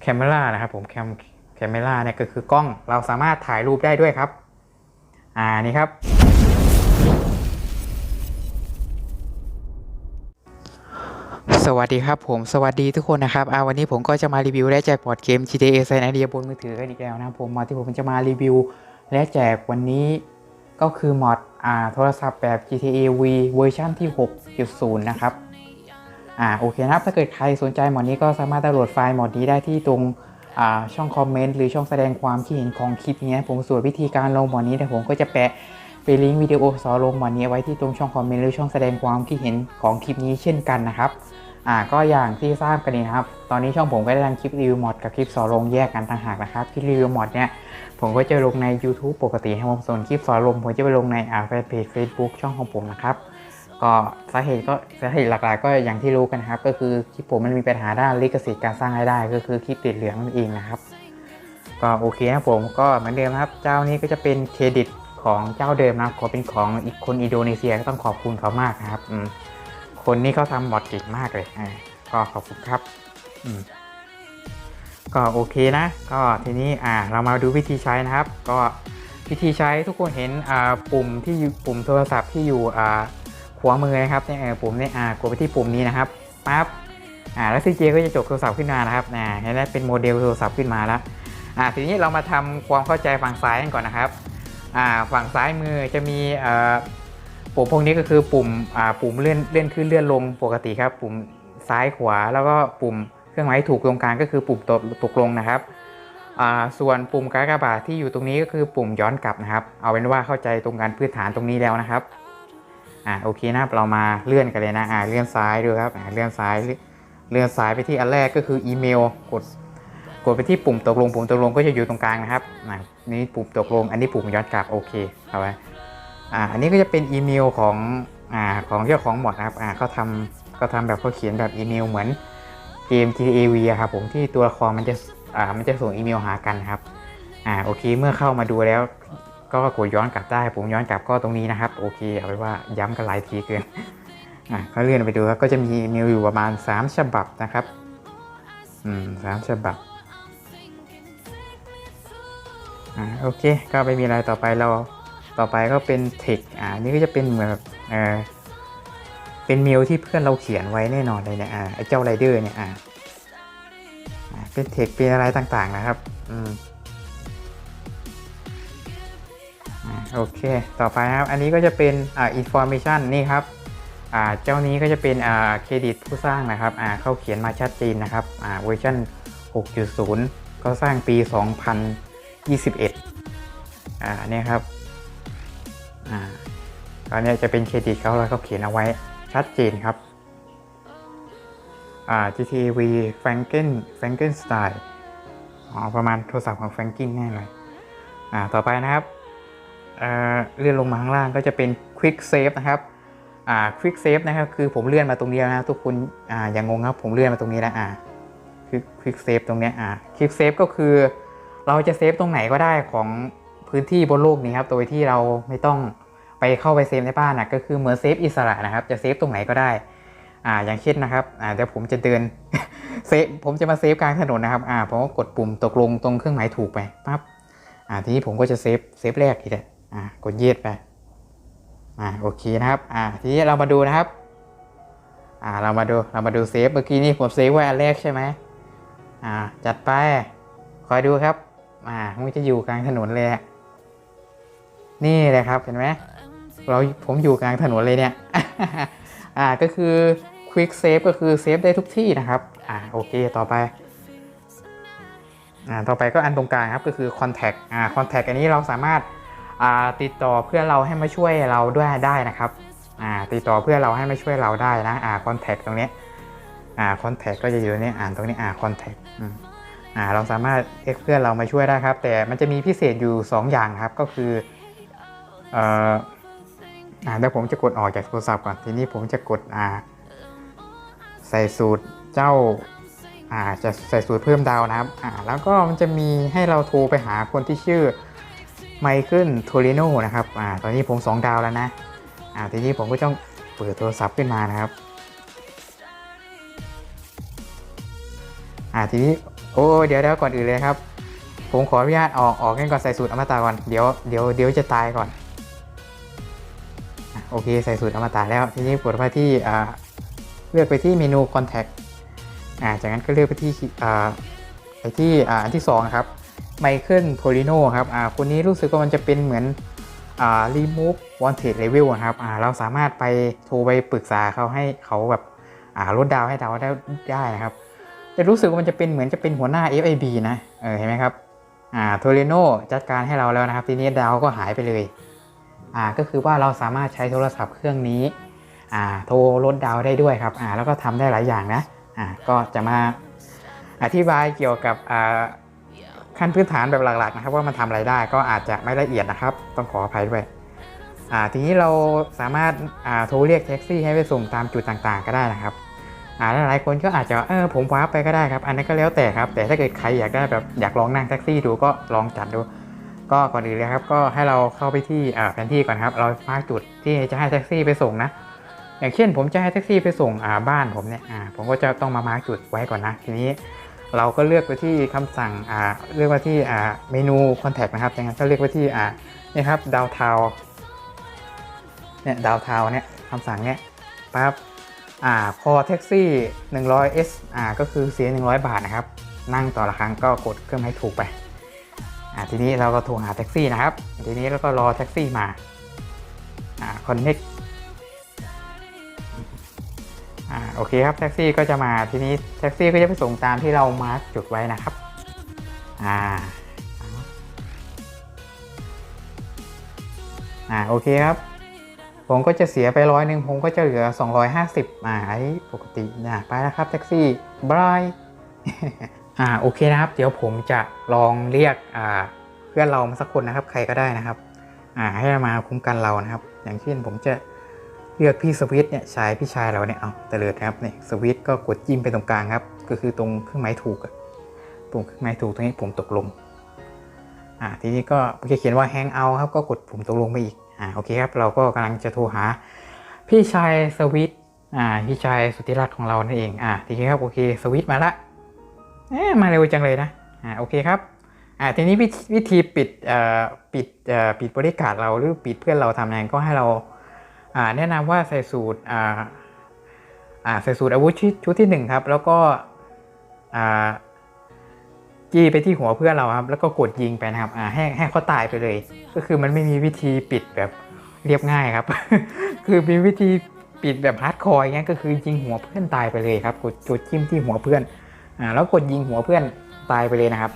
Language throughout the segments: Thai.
แคมเมรานะครับผมแคมแคมเมราเนี่ยก็คือกล้องเราสามารถถ่ายรูปได้ด้วยครับ อ่านี่ครับ สวัสดีครับผมสวัสดีทุกคนนะครับอ่าวันนี้ผมก็จะมารีวิวและแจกบอร์ดเกม GTA San Andreas บนมือถือกันอีกแล้วนะครับผมมาที่ผมจะมารีวิว และแจกวันนี้ก็คือมอดอ่าโทรศัพท์แบบ GTA V เวอร์ชันที่ 6.0 นะครับ อ่าโอเคนะครับ ถ้าเกิดใครสนใจหมอนี้ก็สามารถดาวน์โหลดไฟล์หมอนี้ได้ที่ตรงอ่าช่องคอมเมนต์หรือช่องแสดงความคิดเห็นของคลิปนี้ผมส่วนวิธีการลงหมอนี้เดี๋ยวผมก็จะแปะไปลิงก์วิดีโอสอนลงหมอนี้ไว้ที่ตรงช่องคอมเมนต์หรือช่องแสดงความคิดเห็นของคลิปนี้เช่นกันนะครับอ่าก็อย่างที่ทราบกันดีนะครับ ตอนนี้ช่องผมก็ได้ทำคลิปรีวิวมอดกับคลิปสอนลงแยกกันต่างหากนะครับคลิปรีวิวมอดเนี่ยผมก็จะลงใน YouTube ปกตินะครับผมส่วนคลิปสอนลงผมจะไปลงในอ่าแฟนเพจ Facebook ช่องของผมนะครับ ก็สาเหตุก็สาเหตุหลักๆ ก็อย่างที่รู้กันนครับ ก็คือคลิปผมมันมีปัญหาด้านลิขสิทธิ์การสร้างรายได้ ก็คือคลิปติดเหลืองนั่นเองนะครับ ก็โอเคนะครับผมก็เหมือนเดิมครับ เจ้านี้ก็จะเป็นเครดิตของเจ้าเดิมนะขอเป็นของอีกคนอินโดนีเซียก็ต้องขอบคุณเขามากนะครับคนนี้เขาทำบอดเก่งมากเลยก็ขอบคุณครับก็โอเคนะ ก็ทีนี้อ่าเรามาดูวิธีใช้นะครับ ก็วิธีใช้ทุกคนเห็นอ่าปุ่มที่ปุ่มโทรศัพท์ที่อยู่อ่า ขวามือนะครับเนี่ยเออปุ่มเนี่ยอ่ากดไปที่ปุ่มนี้นะครับปั๊บอ่าแล้วซีเจก็จะจบโทรศัพท์ขึ้นมานะครับนะเห็นไหมเป็นโมเดลโทรศัพท์ขึ้นมาแล้วอ่าทีนี้เรามาทำความเข้าใจฝั่งซ้ายกันก่อนนะครับอ่าฝั่งซ้ายมือจะมีอ่าปุ่มพวกนี้ก็คือปุ่มอ่าปุ่มเลื่อนเลื่อนขึ้นเลื่อนลงปกติครับปุ่มซ้ายขวาแล้วก็ปุ่มเครื่องหมายถูกตรงกลางก็คือปุ่มตกตกลงนะครับอ่าส่วนปุ่มกากบาทที่อยู่ตรงนี้ก็คือปุ่มย้อนกลับนะครับ เอาเป็นว่าเข้าใจตรงการพื้นฐานตรงนี้แล้วนะครับ อ่าโอเคนะครับเรามาเลื่อนกันเลยนะอ่าเลื่อนซ้ายดูครับอ่าเลื่อนซ้ายเลื่อนซ้ายไปที่อันแรกก็คืออีเมลกดกดไปที่ปุ่มตกลงปุ่มตกลงก็จะอยู่ตรงกลางนะครับอ่านี่ปุ่มตกลง อันนี้ปุ่มย้อนกลับโอเคเอาไว้อ่าอันนี้ก็จะเป็นอีเมลของอ่าของเจ้าของหมดนะครับอ่าเขาทำก็ทำแบบเขาเขียนแบบอีเมลเหมือนเกม GTA V อะครับผมที่ตัวละครมันจะอ่ามันจะส่งอีเมลหากันครับอ่าโอเคเมื่อเข้ามาดูแล้ว ก็กดย้อนกลับได้ผมย้อนกลับก็ตรงนี้นะครับ โอเคเอาไว้ว่าย้ำกันหลายทีเกินอ่าก็เลื่อนไปดูครับก็จะมีเมลอยู่ประมาณ 3 ฉบับนะครับ อืมสามฉบับอ่าโอเค ก็ไม่มีอะไรต่อไปเราต่อไปก็เป็นเทคอ่านี่ก็จะเป็นเหมือนแบบเออเป็นเมลที่เพื่อนเราเขียนไว้แน่นอนเลยเนี่ยอ่าไอเจ้าไรเดอร์เนี่ยอ่าอ่าเป็นเทคเป็นอะไรต่างๆนะครับ อืม โอเค ต่อไปครับ อันนี้ก็จะเป็นอ่าอินโฟเมชันนี่ครับอ่าเจ้านี้ก็จะเป็นอ่าเครดิตผู้สร้างนะครับอ่าเขาเขียนมาชัดเจนนะครับอ่าเวอร์ชัน6.0 ก็สร้างปี 2021อ่าเนี่ยครับอ่าตอนนี้จะเป็นเครดิตเขาแล้วเขาเขียนเอาไว้ชัดเจนครับอ่า GTV Franken Frankenstein อ๋อประมาณโทรศัพท์ของ Franken แน่เลยอ่าต่อไปนะครับ เลื่อนลงมาข้างล่างก็จะเป็น Quick Save นะครับอ่า Quick Save นะครับคือผมเลื่อนมาตรงนี้แล้วนะทุกคนอ่าอย่างงงครับผมเลื่อนมาตรงนี้แล้วอ่าคือ Quick Save ตรงนี้อ่า Quick Save ก็คือ เราจะเซฟตรงไหนก็ได้ของพื้นที่บนโลกนี้ครับโดยที่เราไม่ต้องไปเข้าไปเซฟในบ้านนะก็คือเหมือนเซฟอิสระนะครับ จะเซฟตรงไหนก็ได้อ่าอย่างเช่นนะครับอ่าเดี๋ยวผมจะเดินเซฟผมจะมาเซฟกลางถนนนะครับอ่าผมก็กดปุ่มตกลงตรงเครื่องหมายถูกไปปั๊บอ่าทีนี้ผมก็จะเซฟเซฟแรกทีเดียว อ่ากดย็ดไปอ่าโอเคนะครับอ่าทีนี้เรามาดูนะครับอ่าเรามาดูเรามาดูเซฟเมื่อกี้นี่ผมเซฟไว้อันแรกใช่ไหมอ่าจัดไปคอยดูครับอ่ามันจะอยู่กลางถนนเลยนี่เลยครับเห็นไหมเราผมอยู่กลางถนนเลยเนี่ยอ่าก็คือ Quick Save ก็คือเซฟได้ทุกที่นะครับอ่าโอเคต่อไปอ่าต่อไปก็อันตรงกลางครับก็คือ Contact อ่า Contact อันนี้เราสามารถ ติดต่อเพื่อเราให้มาช่วยเราด้วยได้นะครับติดต่อเพื่อเราให้มาช่วยเราได้นะคอ่า Contact ตรงนี้คอ่า Contact ก็จะอยู่ตรงนี้อ่านตรงนี้อ่า Contact อืมอ่าเราสามารถเรียกเพื่อนเรามาช่วยได้ครับ แต่มันจะมีพิเศษอยู่ 2 อย่างครับก็คือเอ่ออ่าเดี๋ยวผมจะกดออกจากโทรศัพท์ก่อนทีนี้ผมจะกดใส่สูตรเจ้าจะใส่สูตรเพิ่มดาวนะครับแล้วก็มันจะมีให้เราโทรไปหาคนที่ชื่อ ไมเคิลโทริโนนะครับอ่าตอนนี้ผม 2 ดาวแล้วนะอ่าทีนี้ผมก็ต้องเปิดโทรศัพท์ขึ้นมานะครับอ่าทีนี้โอ้เดี๋ยวเดี๋ยวก่อนอื่นเลยครับ ผมขออนุญาตออกออกกันก่อนใส่สูตรอมตะก่อนเดี๋ยวเดี๋ยวเดี๋ยวจะตายก่อนอะโอเคใส่สูตรอมตะแล้ว ทีนี้กดไปที่อ่าเลือกไปที่เมนู contact อ่าจากนั้นก็เลือกไปที่อ่าไปที่อ่าอันที่สองครับ ไมเคิลโทริโนครับอ่าคนนี้รู้สึกว่ามันจะเป็นเหมือนอ่า remove wanted level นะครับอ่าเราสามารถไปโทรไปปรึกษาเขาให้เขาแบบอ่าลดดาวให้เราได้ได้นะครับจะรู้สึกว่ามันจะเป็นเหมือนจะเป็นหัวหน้า FIB นะเออเห็นไหมครับอ่าโทเรโนจัดการให้เราแล้วนะครับ ทีนี้ดาวก็หายไปเลยอ่าก็คือว่าเราสามารถใช้โทรศัพท์เครื่องนี้อ่าโทรลดดาวได้ด้วยครับอ่าแล้วก็ทำได้หลายอย่างนะอ่าก็จะมาอธิบายเกี่ยวกับอ่า ขั้นพื้นฐานแบบหลักๆนะครับว่ามันทำอะไรได้ก็อาจจะไม่ละเอียดนะครับ ต้องขออภัยด้วยอ่าทีนี้เราสามารถอ่าโทรเรียกแท็กซี่ให้ไปส่งตามจุดต่างๆ ก็ได้นะครับอ่าหลายๆคนก็อาจจะเออผมว้าไปก็ได้ครับ อันนั้นก็แล้วแต่ครับ แต่ถ้าเกิดใครอยากได้แบบอยากลองนั่งแท็กซี่ดูก็ลองจัดดู ก็ก่อนอื่นเลยครับ ก็ให้เราเข้าไปที่อ่าแผนที่ก่อนครับ เรามาร์กจุดที่จะให้แท็กซี่ไปส่งนะ อย่างเช่น ผมจะให้แท็กซี่ไปส่งอ่าบ้านผมเนี่ยอ่าผมก็จะต้องมามาร์กจุดไว้ก่อนนะ ทีนี้ เราก็เลือกไปที่คำสั่งอ่าเลือกไปที่อ่าเมนู contact นะครับจากนั้นก็เลือกไปที่อ่านี่ครับดาวเทาเนี่ยดาวเทาเนี่ยคำสั่งเนี่ยปั๊บอ่าพอแท็กซี่ 100 S อ่าก็คือเสีย 100 บาทนะครับ นั่งต่อละครั้งก็กดเครื่องให้ถูกไปอ่าทีนี้เราก็โทรหาแท็กซี่นะครับ ทีนี้เราก็รอแท็กซี่มาอ่าคอนเน็ก โอเคครับแท็กซี่ก็จะมาทีนี้แท็กซี่ก็จะไปส่งตามที่เรามาร์กจุดไว้นะครับ อ่าอ่าโอเคครับ ผมก็จะเสียไปร้อยหนึ่งผมก็จะเหลือ 250อ่าไอ้ปกตินะไปแล้วครับแท็กซี่บายอ่าโอเคนะครับ เดี๋ยวผมจะลองเรียกอ่าเพื่อนเรามาสักคนนะครับ ใครก็ได้นะครับ อ่าให้มาคุ้มกันเรานะครับ อย่างเช่นผมจะ เลือกพี่สวิตเนี่ยใชายพี่ชายเราเนี่ยเอาแต่เลือดครับเนี่ยสวิตก็กดจิ้มไปตรงกลางครับ ก็คือตรงเครื่องหมายถูกอะตรงเครื่องหมายถูกตรงนี้ผมตกลงอ่าทีนี้ก็จะเขียนว่าแฮงเอาครับก็กดปุ่มตกลงไปอีกอ่าโอเคครับเราก็กำลังจะโทรหา พี่ชายสวิตอ่าพี่ชายสุธิรัตน์ของเรานั่นเองอ่าทีนี้ครับโอเคสวิตมาละเอ๊มาเร็วจังเลยนะอ่าโอเคครับอ่าทีนี้วิธีปิดเอ่อปิดเอ่อปิดบริการเราหรือปิดเพื่อนเราทำยังไงก็ให้เรา แนะนำว่าใส่สูตรอ่าอ่าใส่สูตรอาวุธชุดที่หนึ่งครับ แล้วก็อ่าจี้ไปที่หัวเพื่อนเราครับ แล้วก็กดยิงไปนะครับอ่าให้ให้เขาตายไปเลย ก็คือมันไม่มีวิธีปิดแบบเรียบง่ายครับ คือมีวิธีปิดแบบฮาร์ดคอร์อย่างเงี้ยก็คือยิงหัวเพื่อนตายไปเลยครับ กดกดจิ้มที่หัวเพื่อนอ่าแล้วกดยิงหัวเพื่อนตายไปเลยนะครับ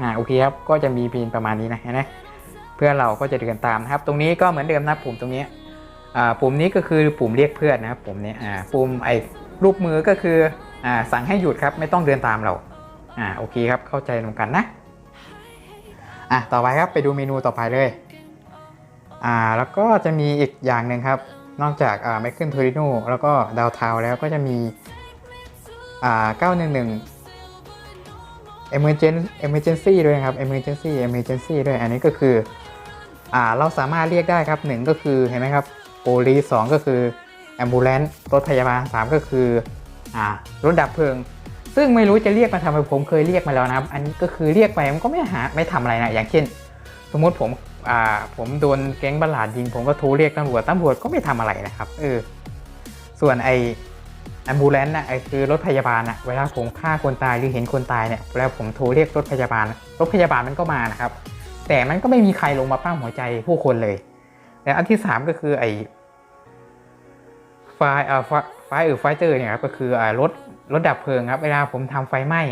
อ่าโอเคครับก็จะมีเพีนประมาณนี้นะเห็นไหมเพื่อนเราก็จะเดินตามนะครับ ตรงนี้ก็เหมือนเดิมนะปุ่มตรงนี้ ปุ่มนี้ก็คือปุ่มเรียกเพื่อนนะครับปุ่มนี้ปุ่มไอ้รูปมือก็คืออสั่งให้หยุดครับไม่ต้องเดินตามเราอ่าโอเคครับเข้าใจตรงกันนะอะต่อไปครับไปดูเมนูต่อไปเลยอ่าแล้วก็จะมีอีกอย่างหนึ่งครับ นอกจากอ่าไมเคิลโทริโนแล้วก็ดาวเทาแล้วก็จะมีอ่า911 emergency emergency ด้วยครับ emergency emergency ด้วยอันนี้ก็คืออ่าเราสามารถเรียกได้ครับหนึ่งก็คือเห็นไหมครับ police สองก็คือ ambulance รถพยาบาลสามก็คืออ่ารถดับเพลิง ซึ่งไม่รู้จะเรียกมาทำไมผมเคยเรียกมาแล้วนะครับ อันนี้ก็คือเรียกไปมันก็ไม่หาไม่ทำอะไรนะอย่างเช่น สมมุติผมอ่าผมโดนแก๊งบัลลาดยิง ผมก็โทรเรียกตำรวจตำรวจก็ไม่ทำอะไรนะครับเออส่วนไอแอมบูเลนต์นะไอคือรถพยาบาลนะเวลาผมฆ่าคนตายหรือเห็นคนตายเนี่ยเวลาผมโทรเรียกรถพยาบาล รถพยาบาลมันก็มานะครับ แต่มันก็ไม่มีใครลงมาปั้มหัวใจผู้คนเลย และอันที่สามก็คือไอ ไฟเอ่อไฟไฟเออไฟเตอร์เนี่ยครับก็คืออ่ารถรถดับเพลิงครับ เวลาผมทำไฟไหม้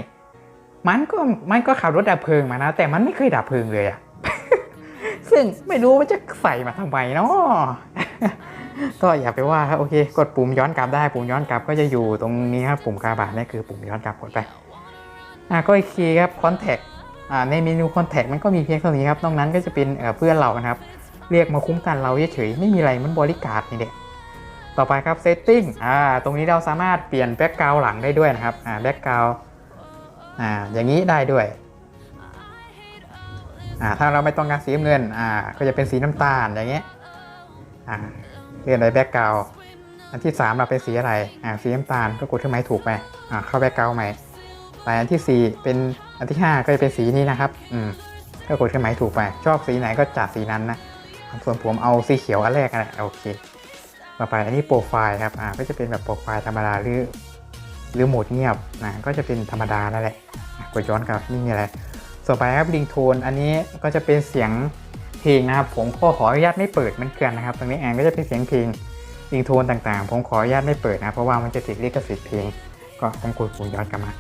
มันก็มันก็ขับรถดับเพลิงมานะ แต่มันไม่เคยดับเพลิงเลยอะซึ่งไม่รู้ว่าจะใส่มาทำไมเนาะก็อย่าไปว่าครับโอเค กดปุ่มย้อนกลับได้ปุ่มย้อนกลับก็จะอยู่ตรงนี้ครับปุ่มกาบาทนี่คือปุ่มย้อนกลับกดไปอะก็อีกทีครับ contact อ่าในเมนู contact มันก็มีเพียงเท่านี้ครับนอกนั้นก็จะเป็นเอ่อเพื่อนเรานะครับ เรียกมาคุ้มกันเราเฉยๆไม่มีอะไรมันบริการนี่เด็ก ต่อไปครับ setting อ่าตรงนี้เราสามารถเปลี่ยนแบ็กกราวหลังได้ด้วยนะครับอ่าแบ็กกราวอ่าอย่างนี้ได้ด้วยอ่าถ้าเราไม่ต้องการสีเงินอ่าก็จะเป็นสีน้ำตาลอย่างเงี้ยอ่าเลื่อนไปแบ็กกราวอันที่ 3 เราเป็นสีอะไรอ่าสีน้ำตาลก็กดเครื่องหมายถูกไปอ่าเข้าแบ็กกราวใหม่ไปอันที่สี่เป็นอันที่ห้าก็จะเป็นสีนี้นะครับอืมก็กดเครื่องหมายถูกไป ชอบสีไหนก็จัดสีนั้นนะส่วนผมเอาสีเขียวอันแรกนะโอเค ต่อไปอันนี้โปรไฟล์ครับอ่าก็จะเป็นแบบโปรไฟล์ธรรมดาหรือหรือโหมดเงียบนะก็จะเป็นธรรมดานั่นแหละกดย้อนกลับนี่มีอะไรต่อไปครับลิงโทนอันนี้ก็จะเป็นเสียงเพลงนะครับ ผมขอขออนุญาตไม่เปิดมันเกินนะครับตรงนี้แอนก็จะเป็นเสียงเพลงลิงโทนต่างๆ ผมขออนุญาตไม่เปิดนะเพราะว่ามันจะติดลิขสิทธิ์เพลง ก็ต้องกดปุ่มย้อนกลับมา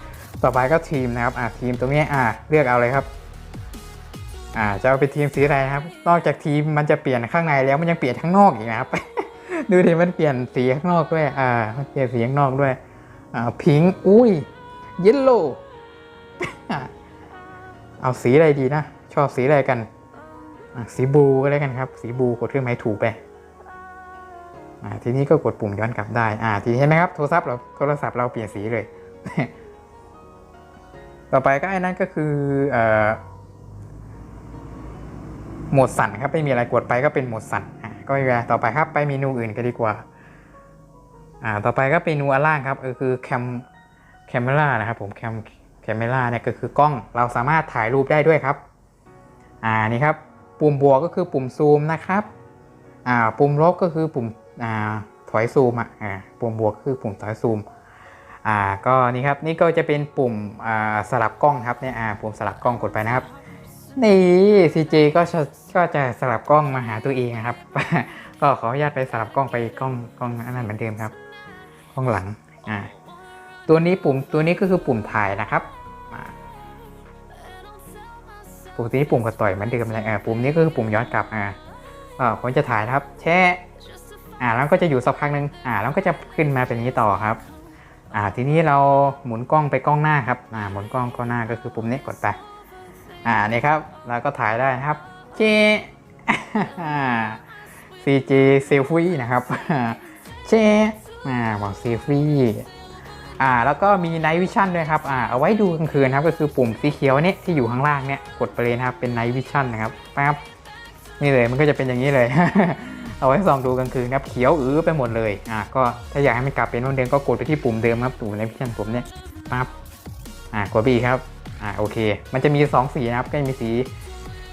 ต่อไปก็ทีมนะครับอ่าทีมตรงนี้อ่าเลือกเอาเลยครับอ่าจะเอาเป็นทีมสีอะไรครับ นอกจากทีมมันจะเปลี่ยนข้างในแล้วมันยังเปลี่ยนข้างนอกอีกนะครับ ดูดิมันเปลี่ยนสีข้างนอกด้วย อ่า มันเปลี่ยนสีข้างนอกด้วย อ่า พิงอุ้ย เยลโล่เอาสีอะไรดีนะ ชอบสีอะไรกัน สีบลูก็แล้วกันครับ สีบลูกดเครื่องหมายถูกไป อ่า ทีนี้ก็กดปุ่มย้อนกลับได้ อ่า ทีนี้เห็นไหมครับ โทรศัพท์เราโทรศัพท์เราเปลี่ยนสีเลย ต่อไปก็ไอ้นั่นก็คือ เอ่อ โหมดสั่นครับ ไม่มีอะไรกดไปก็เป็นโหมดสั่น ก็ไม่เป็นไรต่อไปครับไปเมนูอื่นกันดีกว่า อ่า ต่อไปก็เป็นนูอันล่างครับเออคือแคมแคมเมรานะครับผมแคมแคมเมราเนี่ยก็คือกล้องเราสามารถถ่ายรูปได้ด้วยครับ อ่านี่ครับปุ่มบวกก็คือปุ่มซูมนะครับ อ่าปุ่มลบก็คือปุ่มอ่าถอยซูมอะอ่าปุ่มบวกคือปุ่มถอยซูมอ่าก็นี่ครับนี่ก็จะเป็นปุ่มอ่าสลับกล้องครับเนี่ยอ่าปุ่มสลับกล้องกดไปนะครับ นี่ CJ ก็จะก็จะสลับกล้องมาหาตัวเองนะครับ ก็ขออนุญาตไปสลับกล้องไปกล้องกล้องอันนั้นเหมือนเดิมครับข้างหลังอ่าตัวนี้ปุ่มตัวนี้ก็คือปุ่มถ่ายนะครับปุ่มนี้ปุ่มกระต่อยเหมือนเดิมเลยอ่าปุ่มนี้ก็คือปุ่มย้อนกลับอ่าก็ผมจะถ่ายนะครับ แช่อ่าแล้วก็จะอยู่สักพักหนึ่งอ่าแล้วก็จะขึ้นมาเป็นนี้ต่อครับ อ่าทีนี้เราหมุนกล้องไปกล้องหน้าครับอ่าหมุนกล้องกล้องหน้าก็คือปุ่มนี้กดไป อ่านี่ครับเราก็ถ่ายได้นะครับเจ CG Selfie นะครับเชอ่าบอกเซฟี่อ่าแล้วก็มี Night Vision ด้วยครับอ่าเอาไว้ดูกลางคืนครับก็คือปุ่มสีเขียวเนี่ยที่อยู่ข้างล่างเนี่ยกดไปเลยนะครับเป็น Night Vision นะครับปั๊บนี่เลยมันก็จะเป็นอย่างนี้เลย เอาไว้ส่องดูกลางคืนครับเขียวอื้อไปหมดเลยอ่าก็ถ้าอยากให้มันกลับเป็นเหมือนเดิมก็กดไปที่ปุ่มเดิมครับปุ่ม Night Vision ปุ่มเนี่ยปั๊บอ่ากดไปอีกครับ อ่าโอเค มันจะมีสองสีนะครับ ก็จะมีสี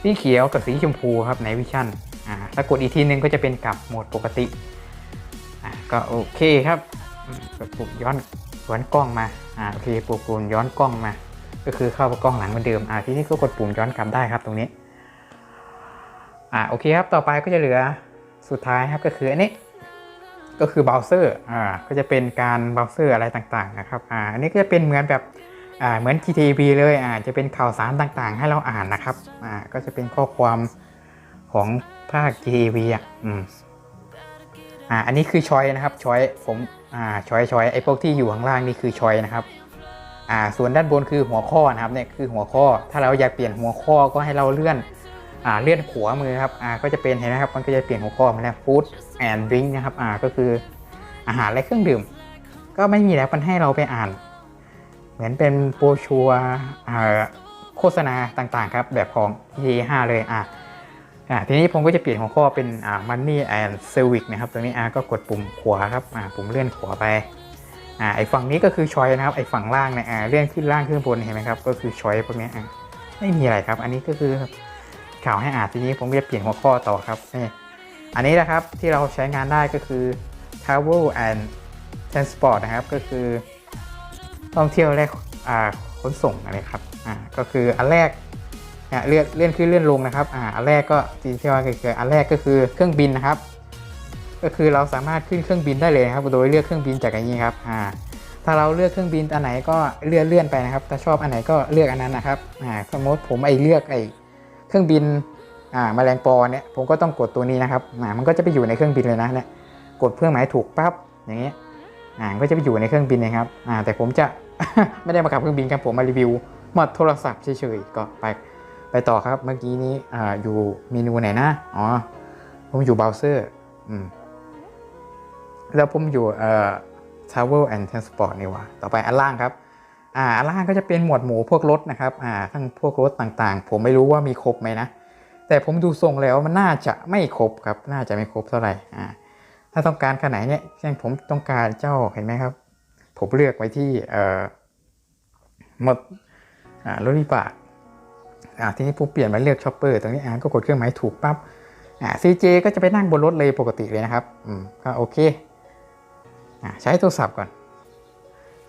สีเขียวกับสีชมพูครับ Night Vision อ่าถ้ากดอีกทีนึงก็จะเป็นกลับโหมดปกติอะก็โอเคครับกดปุ่มย้อนย้อนกล้องมาอ่าโอเคปุ่มปุ่มย้อนกล้องมา ก็คือเข้ากับกล้องหลังเหมือนเดิมอ่าที่นี่ก็กดปุ่มย้อนกลับได้ครับตรงนี้อ่าโอเคครับต่อไปก็จะเหลือสุดท้ายครับก็คืออันนี้ก็คือเบราว์เซอร์อ่าก็จะเป็นการเบราว์เซอร์อะไรต่างๆนะครับอ่าอันนี้ก็จะเป็นเหมือนแบบ เหมือน GTV เลยอาจจะเป็นข่าวสารต่างๆ ให้เราอ่านนะครับอ่าก็จะเป็นข้อความของภาค GTV อะอืมอ่าอันนี้คือชอยนะครับชอยผมอ่าชอยชอยไอ้พวกที่อยู่ข้างล่างนี่คือชอยนะครับอ่าส่วนด้านบนคือหัวข้อนะครับเนี่ยคือหัวข้อ ถ้าเราอยากเปลี่ยนหัวข้อก็ให้เราเลื่อนอ่าเลื่อนขวามือครับอ่าก็จะเป็นเห็นไหมครับมันก็จะเปลี่ยนหัวข้อมาแล้ว food and drink นะครับอ่าก็คืออาหารและเครื่องดื่ม ก็ไม่มีแล้วมันให้เราไปอ่าน มือนเป็นโปรชัวร์อ่าโฆษณาต่างๆครับ แบบของ T5 เลยอ่าอ่าทีนี้ผมก็จะเปลี่ยนหัวข้อเป็นอ่า money and service นะครับ ตรงนี้อ่าก็กดปุ่มขวาครับอ่าปุ่มเลื่อนขวาไปอ่าไอฝั่งนี้ก็คือชอยนะครับไอฝั่งล่างเนี่ยอ่าเลื่อนขึ้นล่างขึ้นบนเห็นไหมครับก็คือชอยพวกนี้อ่าไม่มีอะไรครับ อันนี้ก็คือข่าวให้อ่านทีนี้ผมก็จะเปลี่ยนหัวข้อต่อครับนี่อันนี้นะครับที่เราใช้งานได้ก็คือ travel and transport นะครับก็คือ ท่องเที่ยวและอ่าขนส่งอะไรครับอ่าก็คืออันแรกเลื่อนเลื่อนขึ้นเลื่อนลงนะครับอ่าอันแรกก็ที่ที่ว่าคืออันแรกก็คือเครื่องบินนะครับ ก็คือเราสามารถขึ้นเครื่องบินได้เลยครับ โดยเลือกเครื่องบินจากอันนี้ครับอ่าถ้าเราเลือกเครื่องบินอันไหนก็เลื่อนเลื่อนไปนะครับ ถ้าชอบอันไหนก็เลือกอันนั้นนะครับอ่าสมมติผมไอเลือกไอเครื่องบินอ่าแมลงปอเนี่ยผมก็ต้องกดตัวนี้นะครับอ่ามันก็จะไปอยู่ในเครื่องบินเลยนะเนี่ยกดเครื่องหมายถูกปั๊บอย่างเงี้ย อ่าก็จะไปอยู่ในเครื่องบินนะครับอ่าแต่ผมจะ ไม่ได้มาขับเครื่องบินครับผมมารีวิวหมดโทรศัพท์เฉยๆก็ไปไปต่อครับเมื่อกี้นี้อ่าอยู่เมนูไหนนะอ๋อผมอยู่เบราว์เซอร์อืมแล้วผมอยู่เอ่อ travel and transport นี่ว่าต่อไปอันล่างครับอ่าอันล่างก็จะเป็นหมวดหมู่พวกรถนะครับอ่าทั้งพวกรถต่างๆ ผมไม่รู้ว่ามีครบไหมนะแต่ผมดูทรงแล้วมันน่าจะไม่ครบครับ น่าจะไม่ครบเท่าไหร่อ่า ถ้าต้องการขนาดเนี้ยเช่นผมต้องการเจ้าเห็นไหมครับ ผมเลือกไว้ที่เอ่อหมดอ่ารถวิบากอ่าทีนี้ผมเปลี่ยนมาเลือกช็อปเปอร์ตรงนี้อ่าก็กดเครื่องหมายถูกปั๊บอ่า CJ ก็จะไปนั่งบนรถเลยปกติเลยนะครับอืมก็โอเคอ่าใช้โทรศัพท์ก่อน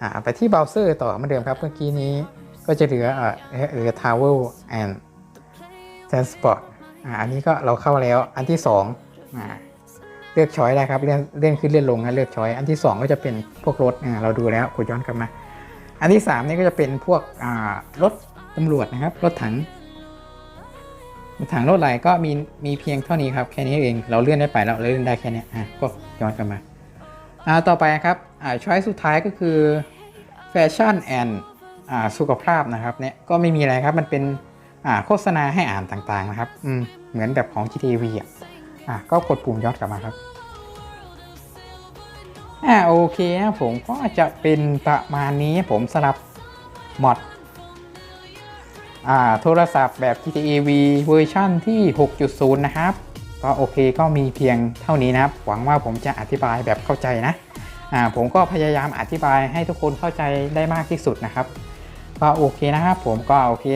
อ่าไปที่เบราว์เซอร์ต่อเหมือนเดิมครับเมื่อกี้นี้ก็จะเหลือเอ่าเหลือ Travel and Transport อ่าอันนี้ก็เราเข้าแล้วอันที่สองอ่า เลือกช้อยได้ครับเลื่อนเลื่อนขึ้นเลื่อนลงนะเลือกช้อยอันที่ 2 ก็จะเป็นพวกรถเราดูแล้วกดย้อนกลับมา อันที่ 3 นี่ก็จะเป็นพวกรถตำรวจนะครับ รถถังรถถังรถอะไรก็มีมีเพียงเท่านี้ครับแค่นี้เองเราเลื่อนได้ไปเราเลื่อนได้แค่นี้อะก็ย้อนกลับมาอ่าต่อไปครับอ่าช้อยสุดท้ายก็คือแฟชั่นแอนอ่าสุขภาพนะครับเนี่ยก็ไม่มีอะไรครับมันเป็นอ่าโฆษณาให้อ่านต่างๆนะครับอืมเหมือนแบบของ GTV อะ อะก็กดปุ่มย้อนกลับมาครับอ่าโอเคนะผมก็จะเป็นประมาณนี้ผมสลับมอดอ่าโทรศัพท์แบบ GTA V เวอร์ชั่นที่ 6.0 นะครับ ก็โอเคก็มีเพียงเท่านี้นะครับ หวังว่าผมจะอธิบายแบบเข้าใจนะอ่าผมก็พยายามอธิบายให้ทุกคนเข้าใจได้มากที่สุดนะครับ ก็โอเคนะครับผมก็โอเค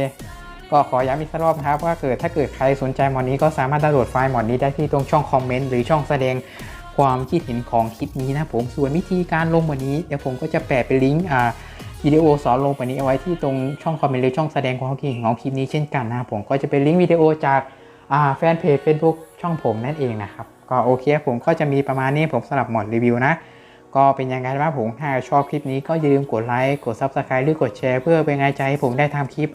ก็ขอย้ำอีกสักรอบนะครับว่าเกิดถ้าเกิดใครสนใจมอดนี้ก็สามารถดาวน์โหลดไฟล์มอดนี้ได้ที่ตรงช่องคอมเมนต์หรือช่องแสดงความคิดเห็นของคลิปนี้นะผมส่วนวิธีการลงวันนี้เดี๋ยวผมก็จะแปะเป็นลิงก์อ่าวิดีโอสอนลงวันนี้เอาไว้ที่ตรงช่องคอมเมนต์หรือช่องแสดงความคิดเห็นของคลิปนี้เช่นกันนะผมก็จะเป็นลิงก์วิดีโอจากอ่าแฟนเพจ Facebook ช่องผมนั่นเองนะครับก็โอเคผมก็จะมีประมาณนี้ผมสำหรับหมดรีวิวนะก็เป็นยังไงบ้างผมถ้าชอบคลิปนี้ก็อย่าลืมกดไลค์กด Subscribe หรือกดแชร์เพื่อเป็นกำลังใจให้ผมได้ทำคลิป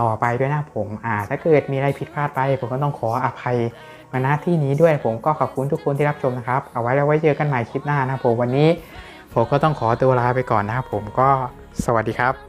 ต่อไปด้วยนะผมอ่าถ้าเกิดมีอะไรผิดพลาดไป ผมก็ต้องขออภัยมาณที่นี้ด้วยผมก็ขอบคุณทุกคนที่รับชมนะครับ เอาไว้แล้วไว้เจอกันใหม่คลิปหน้านะผมวันนี้ ผมก็ต้องขอตัวลาไปก่อนนะครับผมก็สวัสดีครับ